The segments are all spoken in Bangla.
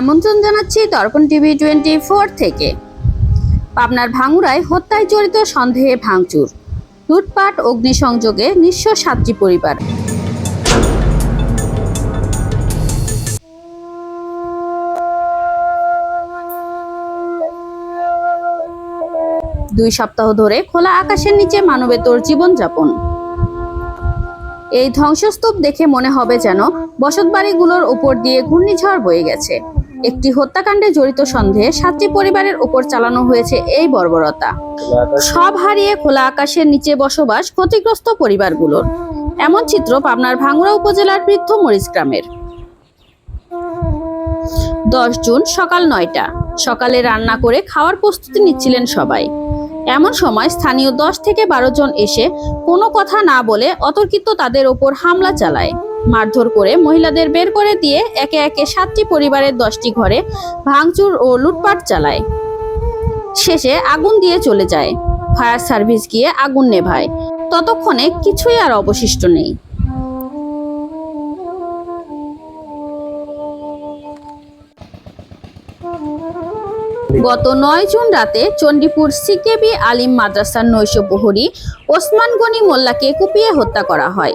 আমন্ত্রণ জানাচ্ছি দর্পণ টিভি টোয়েন্টি ফোর থেকে। পাবনার ভাঙুরায় হত্যায় জড়িত সন্দেহে ভাঙচুর। লুটপাট, অগ্নিসংযোগে নিঃস্ব সাতটি পরিবার। দুই সপ্তাহ ধরে খোলা আকাশের নিচে মানবেতর জীবনযাপন। এই ধ্বংসস্তূপ দেখে মনে হবে যেন বসতবাড়িগুলোর উপর দিয়ে ঘূর্ণিঝড় বয়ে গেছে। একটি হত্যাকাণ্ডে জড়িত সন্দেহে সাতটি পরিবারের উপর চালানো হয়েছে এই বর্বরতা। সব হারিয়ে খোলা আকাশের নিচে বসবাস ক্ষতিগ্রস্ত পরিবারগুলোর। এমন চিত্র পাবনার ভাঙ্গুড়া উপজেলার বৃদ্ধ মরিচ গ্রামের। দশ জুন সকাল নয়টা, সকালে রান্না করে খাওয়ার প্রস্তুতি নিচ্ছিলেন সবাই। এমন সময় স্থানীয় দশ থেকে বারো জন এসে কোনো কথা না বলে অতর্কিত তাদের ওপর হামলা চালায়। মারধর করে মহিলাদের বের করে দিয়ে একে একে সাতটি পরিবারের দশটি ঘরে ভাঙচুর ও লুটপাট চালায়। শেষে আগুন দিয়ে চলে যায়। ফায়ার সার্ভিস গিয়ে আগুন নেভায়। ততক্ষণে কিছুই আর অবশিষ্ট নেই। গত নয় জুন রাতে চণ্ডীপুর সিকেবি আলিম মাদ্রাসার নৈশ প্রহরী ওসমান গনি মোল্লাকে কুপিয়ে হত্যা করা হয়।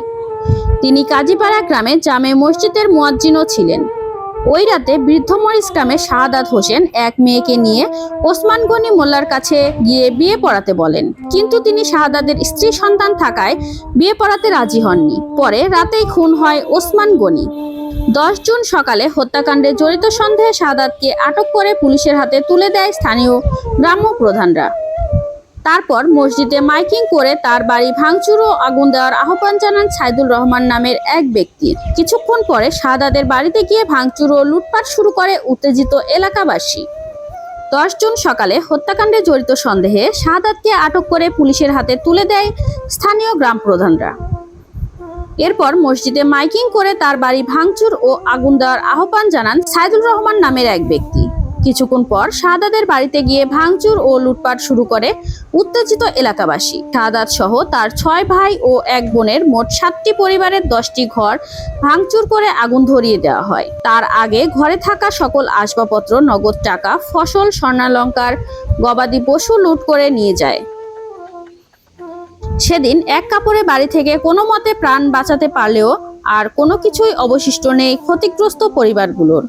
তিনি কাজীপাড়া গ্রামে জামে মসজিদের মুয়াজ্জিনও ছিলেন। ওই রাতে বৃদ্ধ মরিচ গ্রামে শাহাদাত হোসেন এক মেয়েকে নিয়ে ওসমান গনি মোল্লার কাছে গিয়ে বিয়ে পড়াতে বলেন। কিন্তু তিনি শাহাদাতের স্ত্রী সন্তান থাকায় বিয়ে পড়াতে রাজি হননি। পরে রাতেই খুন হয় ওসমান গনি। দশ জুন সকালে হত্যাকাণ্ডে জড়িত সন্দেহে শাহাদাতকে আটক করে পুলিশের হাতে তুলে দেয় স্থানীয় গ্রাম্য প্রধানরা। তারপর মসজিদে মাইকিং করে তার বাড়ি ভাঙচুর ও আগুন দেওয়ার আহ্বান জানান সাইদুল রহমান নামের এক ব্যক্তি। কিছুক্ষণ পরে শাহাদাতের বাড়িতে গিয়ে ভাঙচুর ও লুটপাট শুরু করে উত্তেজিত এলাকাবাসী। দশ জুন সকালে হত্যাকাণ্ডে জড়িত সন্দেহে শাহাদাতকে আটক করে পুলিশের হাতে তুলে দেয় স্থানীয় গ্রাম প্রধানরা। এরপর মসজিদে মাইকিং করে তার বাড়ি ভাঙচুর ও আগুন দেওয়ার আহ্বান জানান সাইদুল রহমান নামের এক ব্যক্তি। কিছুক্ষণ পর শাহাদাতের বাড়িতে গিয়ে ভাঙচুর ও লুটপাট শুরু করে উত্তেজিত এলাকাবাসী। শাহাদাত সহ তার ছয় ভাই ও এক বোনের মোট সাতটি পরিবারের দশটি ঘর ভাঙচুর করে আগুন ধরিয়ে দেওয়া হয়। তার আগে ঘরে থাকা সকল আসবাবপত্র, নগদ টাকা, ফসল, স্বর্ণালঙ্কার, গবাদি পশু লুট করে নিয়ে যায়। সেদিন এক কাপড়ে বাড়ি থেকে কোনো মতে প্রাণ বাঁচাতে পারলেও আর কোনো কিছুই অবশিষ্ট নেই ক্ষতিগ্রস্ত পরিবারগুলোর।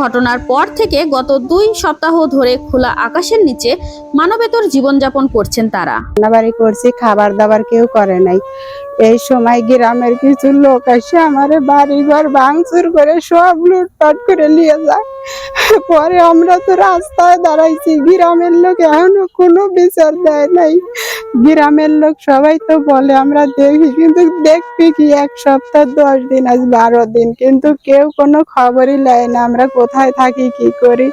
ঘটনার পর থেকে গত দুই সপ্তাহ ধরে খোলা আকাশের নিচে মানবেতর জীবনযাপন করছেন তারা। রান্নাবাড়ি করছি, খাবার দাবার কেউ করে নাই। এই সময় গ্রামের কিছু লোক আসে আমার বাড়ি ঘর ভাঙচুর করে সব লুটপাট করে নিয়ে যায়। পরে আমরা তো রাস্তায় দাঁড়াইছি, গ্রামের লোক এখনও কোনো বিচার দেয় নাই। গ্রামের লোক সবাই তো বলে, আমরা দেখি, কিন্তু দেখবি কি এক সপ্তাহ, দশ দিন আজ বারো দিন, কিন্তু কেউ কোনো খবরই নেয় না, আমরা কোথায় থাকি, কি করি?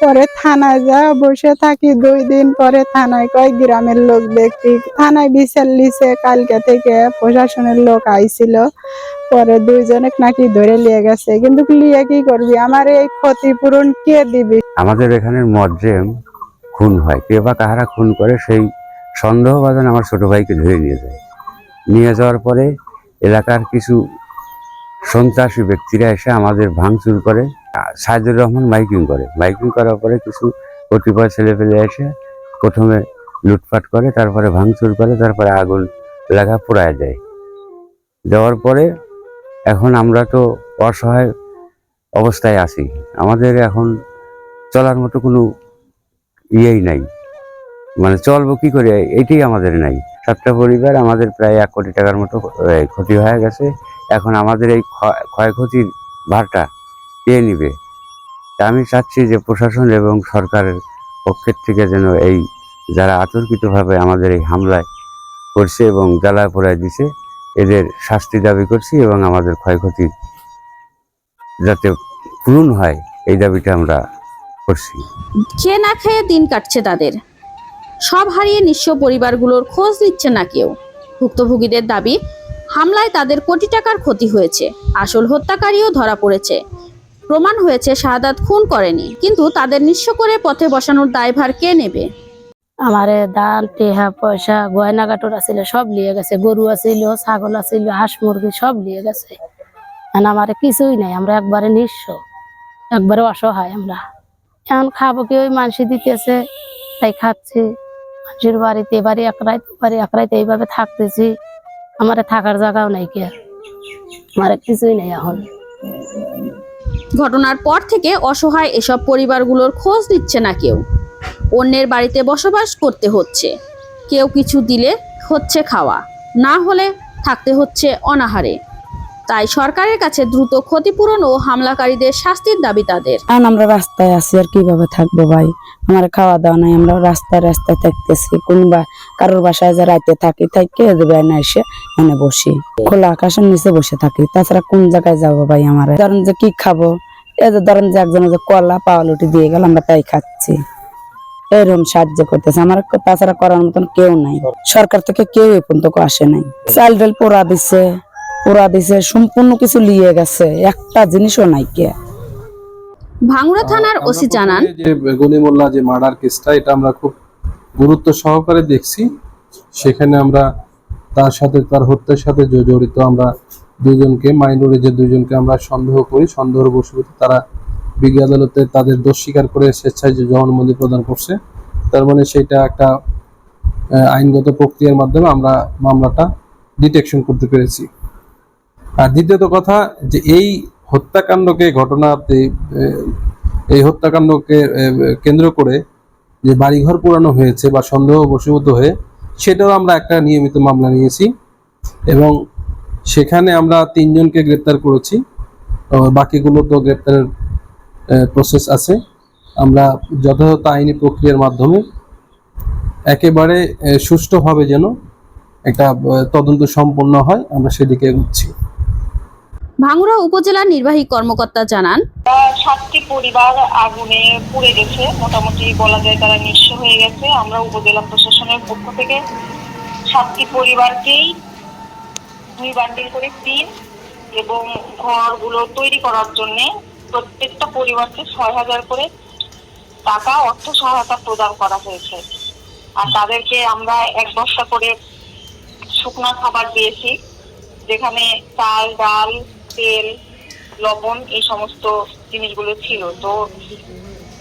পরে থানায় যা বসে থাকি, দুই দিন পরে থানায় কয় গ্রামের লোক দেখবি থানায় বিচার লিছে, কালকে থেকে প্রশাসনের লোক আইছিল। পরে দুইজনে নাকি ধরে লিয়ে গেছে। কিন্তু লিয়ে কি করবি? আমার এই ক্ষতিপূরণ কে দিবি? আমাদের এখানের মজ্জেম খুন হয়। কে বা কাহারা খুন করে, সেই সন্দেহভাজন আমার ছোট ভাইকে ধরে নিয়ে যায়। নিয়ে যাওয়ার পরে এলাকার কিছু সন্ত্রাসী ব্যক্তিরা এসে আমাদের ভাঙচুর করে সাইদুর রহমান মাইকিং করে। মাইকিং করার পরে কিছু কতিপয় ছেলে পেলে এসে প্রথমে লুটপাট করে, তারপরে ভাঙচুর করে, তারপরে আগুন এলাকা পোড়ায় দেয়। দেওয়ার পরে এখন আমরা তো অসহায় অবস্থায় আছি। আমাদের এখন চলার মতো কোনো ইয়েই নাই। মানে চলবো কি করে? এটাই আমাদের নাই। সাতটা পরিবার, আমাদের প্রায় এক কোটি টাকার মতো ক্ষতি হয়ে গেছে। এখন আমাদের এই ক্ষয়- ক্ষয়ক্ষতির ভারটা কে নিবে? আমি চাচ্ছি যে প্রশাসন এবং সরকারের পক্ষের থেকে যেন এই যারা আতর্কিতভাবে আমাদের এই হামলায় করছে এবং জ্বালায় পোড়ায় দিছে, এদের শাস্তি দাবি করছি এবং আমাদের ক্ষয়ক্ষতি যাতে পূরণ হয়, এই দাবিটা আমরা করছি। খেয়ে না খেয়ে দিন কাটছে তাদের? সব হারিয়ে নিঃস্ব পরিবারগুলোর খোঁজ নিচ্ছে না কেউ। ভুক্তভোগীদের দাবি, হামলায় তাদের কোটি টাকার ক্ষতি হয়েছে, আসল হত্যাকারীও ধরা পড়েছে। প্রমাণ হয়েছে শাহাদাত খুন করেনি, কিন্তু তাদের নিঃস্ব করে পথে বসানোর দায়ভার কে নেবে? আমারে ধান টেহা, পয়সা, গয়না কাটর আছিল সব লিয়ে গেছে। গরু আছিল ছাগল আছিল হাঁস, মুরগি, সব লিয়ে গেছে। আমারে কিছুই নাই, আমরা একবারে নিঃস্ব। একবারে অসহায় আমরা। এখন খাব কি? ওই মানসি দিতেছে, তাই খাচ্ছি। মানুষের বাড়িতে এবারে এক রাত বাড়ি, এক রাত এইভাবে থাকতেছি। আমার থাকার জায়গাও নাই কে আমার কিছুই নেই এখন। ঘটনার পর থেকে অসহায় এসব পরিবারগুলোর খোঁজ দিচ্ছে না কেউ। অন্যের বাড়িতে বসবাস করতে হচ্ছে। কেউ কিছু দিলে হচ্ছে খাওয়া, না হলে থাকতে হচ্ছে অনাহারে। তাই সরকারের কাছে দ্রুত ক্ষতিপূরণ ও হামলাকারীদের শাস্তির দাবি তাদের। এখন আমরা রাস্তায় আছি আর কীভাবে থাকব ভাই? আমার খাওয়া দাওয়া নাই, আমরা রাস্তায় রাস্তায় থাকতেছি। কোন বা কারোর বাসায় যে রাইতে থাকি তাই কে দেবে না এসে এনে বসি। খোলা আকাশের নিচে বসে থাকি। তাছাড়া কোন জায়গায় যাব ভাই আমার? ধরেন যে কি খাব? এই যে ধরেন যে একজনে যে কলা, পাওয়ালুটি দিয়ে গেল, আমরা তাই খাচ্ছি। এরকম সাহায্য করতেছে। আমার তাছাড়া করার মতন কেউ নাই। সরকার থেকে কেউ এ পর্যন্ত আসে নাই। চাল ডাল পোড়া দিছে। পোড়া দিছে সম্পূর্ণ কিছু লিয়ে গেছে একটা জিনিসও নাই কে। ভাঙড়া থানার ওসি জানান যে গনিমুল্লাহ যে মার্ডার কেসটা এটা আমরা খুব গুরুত্ব সহকারে দেখছি। সেখানে আমরা তার সাথে তার হত্যার সাথে জড়িত আমরা দুজনকে মাইনরে যে দুজনকে আমরা সন্দেহ করি সন্দেহের বশবর্তী তারা বিজ্ঞ আদালতে তাদের দোষ স্বীকার করে স্বেচ্ছায় যে জবানবন্দি প্রদান করছে। তার মানে সেটা একটা আইনগত প্রক্রিয়ার মাধ্যমে আমরা মামলাটা ডিটেকশন করতে পেরেছি। আর দ্বিতীয়ত কথা যে এই হত্যাকাণ্ডকে ঘটনাতে এই হত্যাকাণ্ডকে কেন্দ্র করে যে বাড়িঘর পুরানো হয়েছে বা সন্দেহ বশীভূত হয়ে সেটাও আমরা একটা নিয়মিত মামলা নিয়েছি এবং সেখানে আমরা তিনজনকে গ্রেপ্তার করেছি। বাকিগুলো তো গ্রেপ্তারের প্রসেস আছে। আমরা যথাযথ আইনি প্রক্রিয়ার মাধ্যমে একেবারে সুষ্ঠুভাবে যেন একটা তদন্ত সম্পন্ন হয়, আমরা সেদিকে এগোচ্ছি ভাঙড়া উপজেলা নির্বাহী কর্মকর্তা জানান সাতটি পরিবার আগুনে পুড়ে গেছে। মোটামুটি বলা যায় তারা নিঃস্ব হয়ে গেছে। আমরা উপজেলা প্রশাসনের পক্ষ থেকে সাতটি পরিবারকেই দুই বান্ডিল করে তিন এবং ঘরগুলো তৈরি করার জন্য প্রত্যেকটা পরিবারকে ছয় হাজার করে টাকা অর্থ সহায়তা প্রদান করা হয়েছে। আর তাদেরকে আমরা এক বস্তা করে শুকনা খাবার দিয়েছি, যেখানে চাল, ডাল তেল, লবণ এই সমস্ত জিনিসগুলো ছিল। তো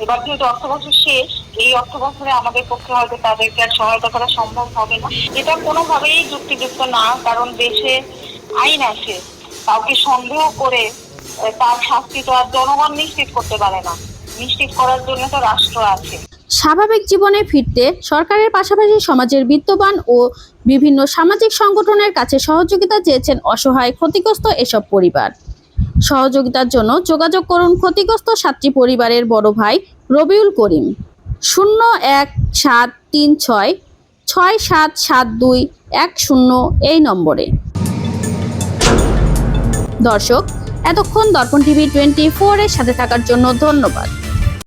এবার যেহেতু অর্থ বছর শেষ, এই অর্থ বছরে আমাদের পক্ষে হয়তো তাদেরকে আর সহায়তা করা সম্ভব হবে না। এটা কোনোভাবেই যুক্তিযুক্ত না, কারণ দেশে আইন আছে। কাউকে সন্দেহ করে তার শাস্তি তো আর জনগণ নিশ্চিত করতে পারে না। নিশ্চিত করার জন্য তো রাষ্ট্র আছে। স্বাভাবিক জীবনে ফিরতে সরকারের পাশাপাশি সমাজের বিত্তবান ও বিভিন্ন সামাজিক সংগঠনের কাছে সহযোগিতা চেয়েছেন অসহায়, ক্ষতিগ্রস্ত এসব পরিবার। সহযোগিতার জন্য যোগাযোগ করুন ক্ষতিগ্রস্ত সাতটি পরিবারের বড় ভাই রবিউল করিম। শূন্য এক সাত তিন ছয় ছয় সাত সাত দুই এক শূন্য এই নম্বরে। দর্শক, এতক্ষণ দর্পণ টিভি টোয়েন্টি ফোর এর সাথে থাকার জন্য ধন্যবাদ।